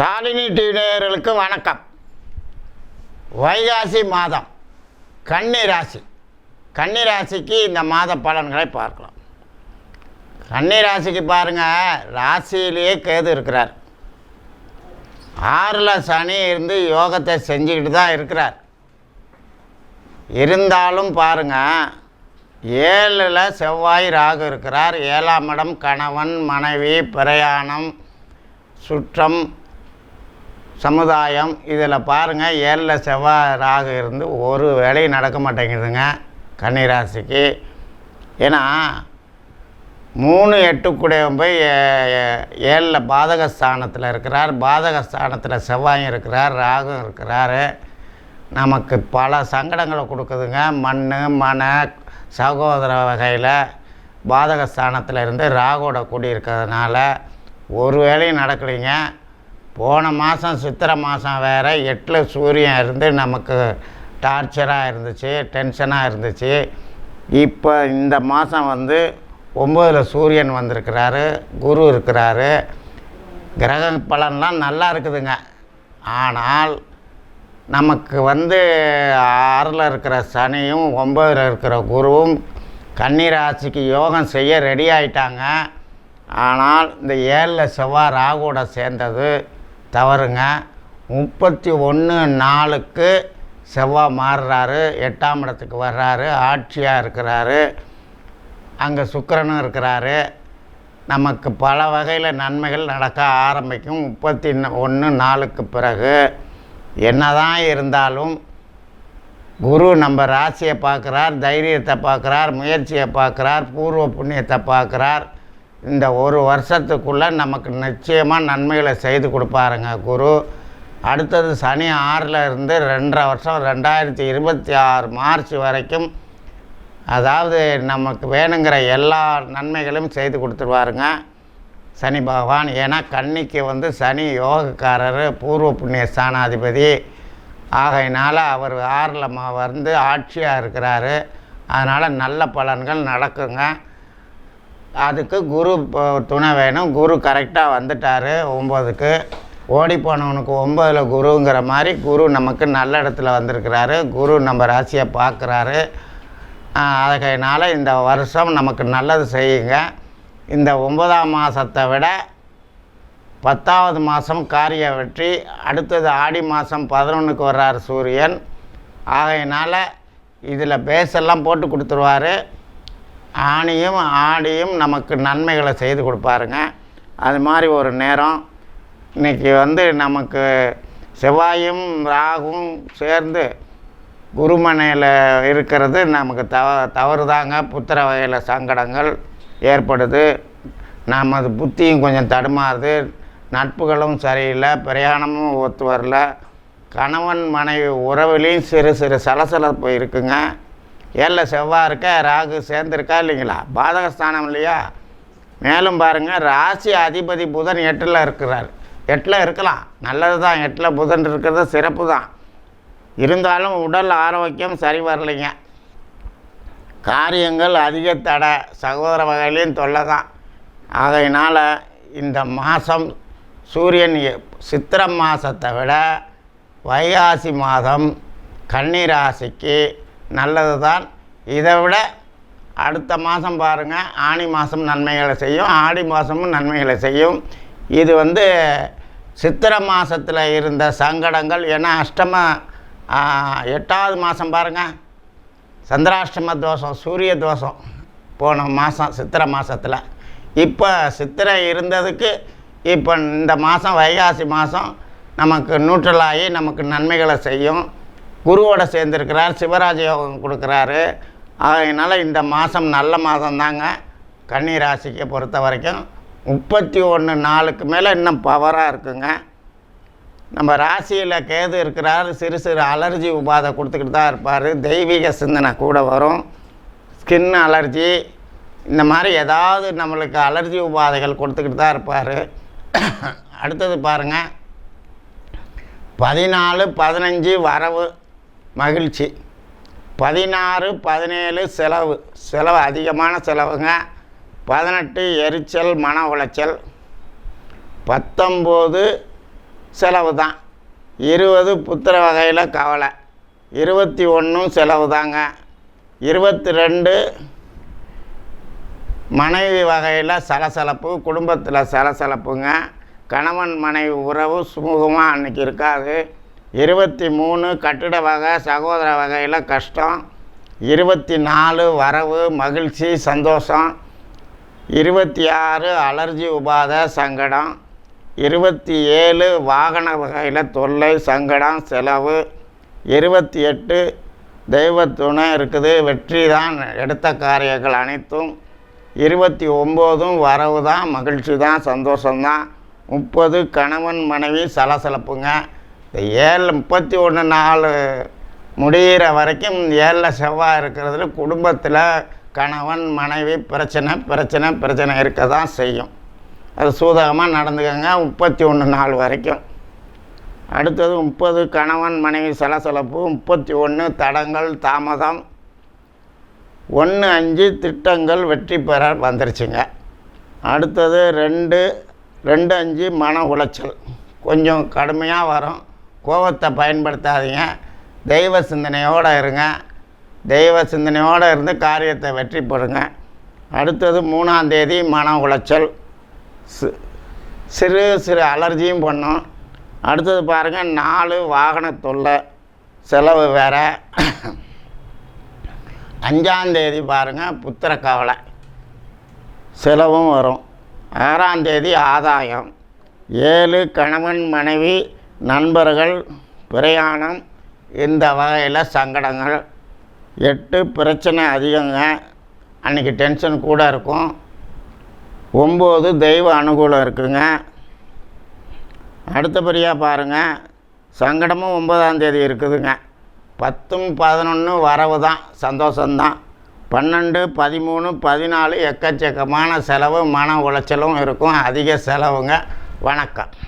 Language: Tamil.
சாலினி டிவி நேயர்களுக்கு வணக்கம். வைகாசி மாதம். கன்னி ராசி. கன்னி ராசிக்கு இந்த மாத பலன்களை பார்க்கலாம். கன்னி ராசிக்கு பாருங்கள் ராசியிலேயே கேது இருக்கிறார். ஆறில் சனி இருந்து யோகத்தை செஞ்சுக்கிட்டு தான் இருக்கிறார். இருந்தாலும் பாருங்கள் ஏழில் செவ்வாய் ராகு இருக்கிறார். ஏழாம் இடம் கணவன் மனைவி பிரயாணம் சுற்றம் சமுதாயம் இதில் பாருங்கள் ஏழில் செவ்வாய் ராகு இருந்து ஒரு வேலையும் நடக்க மாட்டேங்குதுங்க கன்னிராசிக்கு. ஏன்னா மூணு எட்டுக்குடையவன் போய் ஏழில் பாதகஸ்தானத்தில் இருக்கிறார். பாதக ஸ்தானத்தில் செவ்வாயும் இருக்கிறார் ராகும் இருக்கிறாரு. நமக்கு பல சங்கடங்களை கொடுக்குதுங்க. மண் மன சகோதர வகையில் பாதக ஸ்தானத்தில் இருந்து ராகோட கூடி இருக்கிறதுனால ஒரு வேலையும் நடக்கலைங்க. போன மாதம் சித்திரை மாதம் வேறு எட்டில் சூரியன் இருந்து நமக்கு டார்ச்சராக இருந்துச்சு டென்ஷனாக இருந்துச்சு. இப்போ இந்த மாதம் வந்து ஒம்பதில் சூரியன் வந்திருக்கிறாரு குரு இருக்கிறாரு. கிரக பலன்லாம் நல்லா இருக்குதுங்க. ஆனால் நமக்கு வந்து ஆறில் இருக்கிற சனியும் ஒம்பதில் இருக்கிற குருவும் கன்னிராசிக்கு யோகம் செய்ய ரெடி ஆயிட்டாங்க. ஆனால் இந்த ஏழில் செவ்வாய் ராகுவோட சேர்ந்தது தவறுங்க. முப்பத்தி ஒன்று நாளுக்கு செவ்வாய் மாறுறாரு எட்டாம் இடத்துக்கு வர்றாரு ஆட்சியாக இருக்கிறாரு அங்கே சுக்கரனும் இருக்கிறாரு. நமக்கு பல வகையில் நன்மைகள் நடக்க ஆரம்பிக்கும். முப்பத்தி ஒன்று நாளுக்கு பிறகு என்னதான் இருந்தாலும் குரு நம்ம ராசியை பார்க்குறார் தைரியத்தை பார்க்குறார் முயற்சியை பார்க்குறார் பூர்வ புண்ணியத்தை பார்க்குறார். இந்த ஒரு வருஷத்துக்குள்ளே நமக்கு நிச்சயமாக நன்மைகளை செய்து கொடுப்பாருங்க குரு. அடுத்தது சனி ஆறில் இருந்து ரெண்டரை வருஷம் ரெண்டாயிரத்தி இருபத்தி ஆறு மார்ச் வரைக்கும் அதாவது நமக்கு வேணுங்கிற எல்லா நன்மைகளும் செய்து கொடுத்துருவாருங்க. சனி பகவான் ஏன்னா கன்னிக்கு வந்து சனி யோகக்காரர் பூர்வ புண்ணிய ஸ்தானாதிபதி. ஆகையினால் அவர் ஆறில் வந்து ஆட்சியாக இருக்கிறாரு. அதனால் நல்ல பலன்கள் நடக்குங்க. அதுக்கு குரு இப்போ துணை வேணும். குரு கரெக்டாக வந்துட்டார் ஒம்போதுக்கு. ஓடி போனவனுக்கு ஒம்பதில் குருங்கிற மாதிரி குரு நமக்கு நல்ல இடத்துல வந்திருக்கிறாரு. குரு நம்ம ராசியை பார்க்குறாரு. அதனால் இந்த வருஷம் நமக்கு நல்லது செய்யுங்க. இந்த ஒன்பதாம் மாதத்தை விட பத்தாவது மாதம் காரிய வெற்றி அடுத்தது ஆடி மாதம் பதினொன்றுக்கு வர்றார் சூரியன். ஆகையினால் இதில் பேஸெல்லாம் போட்டு கொடுத்துருவாரு. ஆணியும் ஆடியும் நமக்கு நன்மைகளை செய்து கொடுப்பாருங்க. அது மாதிரி ஒரு நேரம். இன்றைக்கி வந்து நமக்கு செவ்வாயும் ராகும் சேர்ந்து குருமனையில் இருக்கிறது நமக்கு தவ தவறு தாங்க புத்திர வகையில் சங்கடங்கள் ஏற்படுது. நமது புத்தியும் கொஞ்சம் தடுமாறுது. நட்புகளும் சரியில்லை. பிரயாணமும் ஒத்து வரல. கணவன் மனைவி உறவுலேயும் சிறு சிறு சலசலப்பு இருக்குங்க. ஏழில் செவ்வாய் இருக்க ராகு சேர்ந்துருக்கா இல்லைங்களா? பாதகஸ்தானம் இல்லையா? மேலும் பாருங்கள் ராசி அதிபதி புதன் எட்டில் இருக்கிறார். எட்டில் இருக்கலாம். நல்லது தான். எட்டில் புதன் இருக்கிறது சிறப்பு தான். இருந்தாலும் உடல் ஆரோக்கியம் சரி வரலைங்க. காரியங்கள் அதிக தடை சகோதர வகையிலையும் தொல்லை தான். ஆகையினால் இந்த மாதம் சூரியன் சித்திரை மாதத்தை விட வைகாசி மாதம் கன்னிராசிக்கு நல்லது தான் இதை விட அடுத்த மாதம் பாருங்கள் ஆணி மாதம் நன்மைகளை செய்யும் ஆடி மாதமும் நன்மைகளை செய்யும். இது வந்து சித்திரை மாதத்தில் இருந்த சங்கடங்கள் ஏன்னா அஷ்டம எட்டாவது மாதம் பாருங்கள் சந்திராஷ்டம தோஷம் சூரிய தோஷம் போன மாதம் சித்திரை மாதத்தில் இப்போ சித்திரை இருந்ததுக்கு இப்போ இந்த மாதம் வைகாசி மாதம் நமக்கு நியூட்ரலாகி நமக்கு நன்மைகளை செய்யும். குருவோட சேர்ந்துருக்கிறார் சிவராஜ யோகம் கொடுக்குறாரு. அதனால் இந்த மாதம் நல்ல மாதம் தாங்க. கன்னி ராசிக்கு பொறுத்த வரைக்கும் முப்பத்தி ஒன்று நாளுக்கு மேலே இன்னும் பவராக இருக்குங்க. நம்ம ராசியில் கேது இருக்கிறார் சிறு சிறு அலர்ஜி உபாதை கொடுத்துக்கிட்டு தான் இருப்பார். தெய்வீக சிந்தனை கூட வரும். ஸ்கின் அலர்ஜி இந்த மாதிரி ஏதாவது நம்மளுக்கு அலர்ஜி உபாதைகள் கொடுத்துக்கிட்டு தான் இருப்பார். அடுத்தது பாருங்கள் பதினாலு பதினஞ்சு வரவு மகிழ்ச்சி. பதினாறு பதினேழு செலவு. செலவு அதிகமான செலவுங்க. பதினெட்டு எரிச்சல் மன உளைச்சல். பத்தொம்போது செலவு தான் இருபது புத்திர வகையில் கவலை. இருபத்தி ஒன்றும் செலவு தாங்க இருபத்தி ரெண்டு மனைவி வகையில் சலசலப்பு. குடும்பத்தில் சலசலப்புங்க. கணவன் மனைவி உறவு சுமூகமாக அன்றைக்கி இருக்காது. இருபத்தி மூணு கட்டிட வகை சகோதர வகையில் கஷ்டம். இருபத்தி நாலு வரவு மகிழ்ச்சி சந்தோஷம். இருபத்தி ஆறு அலர்ஜி உபாத சங்கடம். இருபத்தி ஏழு வாகன வகையில் தொல்லை சங்கடம் செலவு. இருபத்தி எட்டு தெய்வத்துணை இருக்குது வெற்றி தான் எடுத்த காரியங்கள் அனைத்தும். இருபத்தி ஒம்போதும் வரவு தான் மகிழ்ச்சி தான் சந்தோஷம்தான் முப்பது கணவன் மனைவி சலசலப்புங்க. இந்த ஏழு முப்பத்தி ஒன்று நாலு முடிகிற வரைக்கும் ஏழில் செவ்வாய் இருக்கிறதுல குடும்பத்தில் கணவன் மனைவி பிரச்சனை பிரச்சனை பிரச்சனை இருக்க தான் செய்யும். அது சூதகமாக நடந்துக்கங்க முப்பத்தி ஒன்று நாள் வரைக்கும். அடுத்தது முப்பது கணவன் மனைவி சலசலப்பு முப்பத்தி ஒன்று தடங்கள் தாமதம். ஒன்று அஞ்சு திட்டங்கள் வெற்றி பெற வந்துருச்சுங்க. அடுத்தது ரெண்டு ரெண்டு அஞ்சு மன உளைச்சல். கொஞ்சம் கடுமையாக வரும். கோபத்தை பயன்படுத்தாதீங்க. தெய்வ சிந்தனையோடு இருங்க. தெய்வ சிந்தனையோடு இருந்து காரியத்தை வெற்றி பெறுங்க. அடுத்தது மூணாம் தேதி மன உளைச்சல். சிறு சிறு அலர்ஜியும் பண்ணும். அடுத்தது பாருங்கள் நாலு வாகன தொல்லை. செலவு வேறு. அஞ்சாந்தேதி பாருங்கள் புத்திர கவலை. செலவும் வரும். ஆறாந்தேதி ஆதாயம். ஏழு கணவன் மனைவி நண்பர்கள் பிரயாணம் இந்த வகையில் சங்கடங்கள். எட்டு பிரச்சனை அதிகங்க. அன்றைக்கி டென்ஷன் கூட இருக்கும். ஒம்பது தெய்வ அனுகூலம் இருக்குங்க. அடுத்தபடியாக பாருங்கள் சங்கடமும் ஒன்பதாம் தேதி இருக்குதுங்க. பத்தும் பதினொன்று வரவு தான். சந்தோஷந்தான் பன்னெண்டு பதிமூணு பதினாலு எக்கச்சக்கமான செலவு மன உளைச்சலும் இருக்கும். அதிக செலவுங்க. வணக்கம்.